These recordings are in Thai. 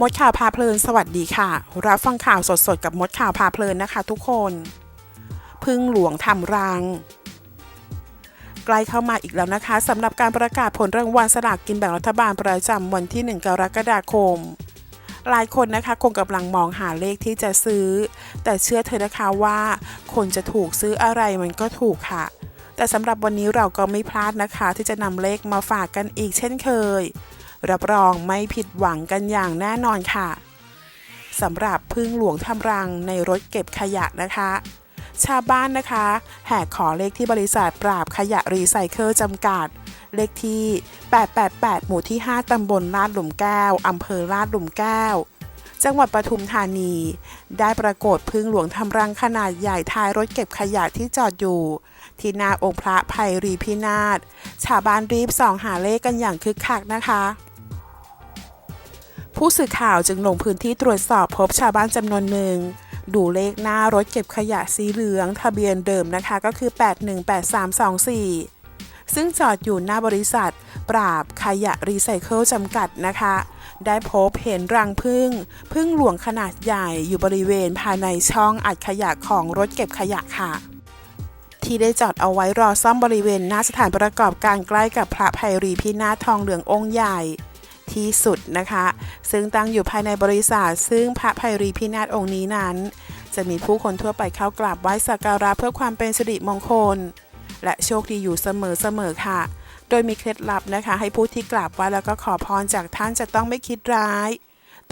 มดข่าวพาเพลินสวัสดีค่ะ รับฟังข่าวสดๆ กับมดข่าวพาเพลินนะคะทุกคน พึ่งหลวงทำรัง ใกล้เข้ามาอีกแล้วนะคะสำหรับการประกาศผลรางวัลสลากกินแบ่งรัฐบาลประจำวันที่ 1 กรกฎาคม หลายคนนะคะคงกำลังมองหาเลขที่จะซื้อ แต่เชื่อเธอนะคะว่า คนจะถูกซื้ออะไรมันก็ถูกค่ะ แต่สำหรับวันนี้เราก็ไม่พลาดนะคะ ที่จะนำเลขมาฝากกันอีกเช่นเคย รับรองไม่ผิดหวังกันอย่างแน่นอนค่ะสำหรับพึ่งหลวงทำรังในรถเก็บขยะนะคะ ชาวบ้านนะคะ แห่ขอเลขที่บริษัทปราบขยะรีไซเคิลจำกัด เลขที่ 888 หมู่ที่ 5 ตำบลลาดหลุมแก้ว อำเภอลาดหลุมแก้ว จังหวัดปทุมธานี ได้ปรากฏพึ่งหลวงทำรังขนาดใหญ่ท้ายรถเก็บขยะที่จอดอยู่ ที่หน้าองค์พระภัยรีพินาศชาวบ้านรีบส่องหาเลขกันอย่างคึกคักนะคะผู้สื่อข่าวจึงลงพื้นที่ตรวจสอบพบชาวบ้านจำนวนหนึ่ง ดูเลขหน้ารถเก็บขยะสีเหลือง ทะเบียนเดิมนะคะก็คือ 818324 ซึ่งจอดอยู่หน้าบริษัท ปราบขยะรีไซเคิลจำกัดนะคะ ได้พบเห็นรังพึ่งพึ่งหลวงขนาดใหญ่อยู่บริเวณภายในช่องอัดขยะของรถเก็บขยะค่ะ ที่ได้จอดเอาไว้รอซ่อมบริเวณหน้าสถานประกอบการใกล้กับพระภัยรีพินาทองเหลืององค์ใหญ่ที่สุดนะคะ ซึ่งตั้งอยู่ภายในบริษัทซึ่งพระภัยรีพินาศองค์นี้นั้น จะมีผู้คนทั่วไปเข้ากราบไหว้สักการะเพื่อความเป็นสิริมงคล และโชคดีอยู่เสมอๆค่ะ โดยมีเคล็ดลับนะคะ ให้ผู้ที่กราบไหว้แล้วก็ขอพรจากท่านจะต้องไม่คิดร้าย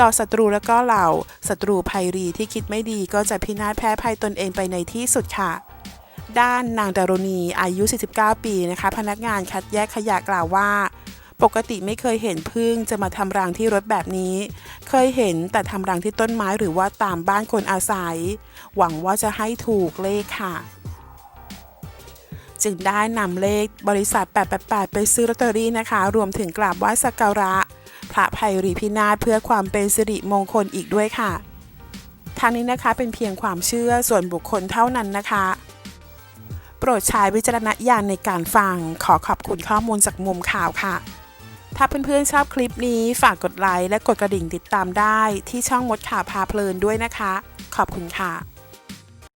ต่อศัตรูแล้วก็เหล่าศัตรูภัยรีที่คิดไม่ดีก็จะพินาศแพ้ภัยตนเองไปในที่สุดค่ะด้านนางดารุณีอายุ 49 ปีนะคะ พนักงานคัดแยกขยะกล่าวว่า ปกติไม่เคยเห็นพึ่งจะมาทำรังที่รถแบบนี้ เคยเห็นแต่ทำรังที่ต้นไม้หรือว่าตามบ้านคนอาศัย หวังว่าจะให้ถูกเลขค่ะ จึงได้นำเลขบริษัท 888 ไปซื้อลอตเตอรี่นะคะ รวมถึงกราบไหว้สักการะ พระภัยรีพินาศเพื่อความเป็นสิริมงคลอีกด้วยค่ะทางนี้นะคะเป็นเพียงความเชื่อส่วนบุคคลเท่านั้นนะคะ โปรดใช้วิจารณญาณในการฟัง ขอขอบคุณข้อมูลจากมุมข่าวค่ะ ถ้าเพื่อนๆชอบคลิปนี้ฝากกดไลค์และกดกระดิ่งติดตามได้ที่ช่องมดข่าวพาเพลินด้วยนะคะ ขอบคุณค่ะ